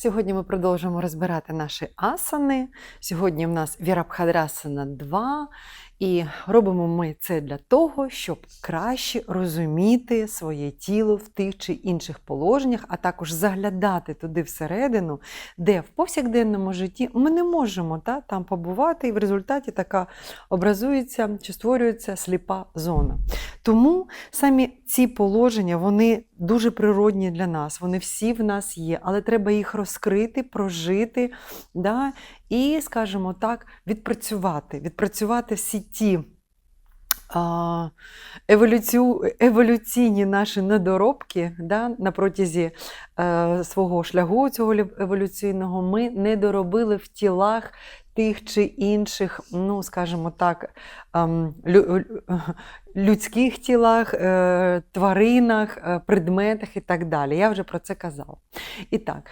Сьогодні ми продовжимо розбирати наші асани. Сьогодні в нас Вірабхадрасана 2. І робимо ми це для того, щоб краще розуміти своє тіло в тих чи інших положеннях, а також заглядати туди всередину, де в повсякденному житті ми не можемо та, там побувати, і в результаті така образується чи створюється сліпа зона. Тому самі ці положення вони дуже природні для нас, вони всі в нас є, але треба їх розкрити, прожити да, і, скажімо так, відпрацювати, відпрацювати всі ті. еволюційні наші недоробки да, на протязі е, свого шляху цього еволюційного ми не доробили в тілах тих чи інших, ну, скажімо так, ем, лю- лю- людських тілах, е, тваринах, е, предметах і так далі. Я вже про це казала. І так,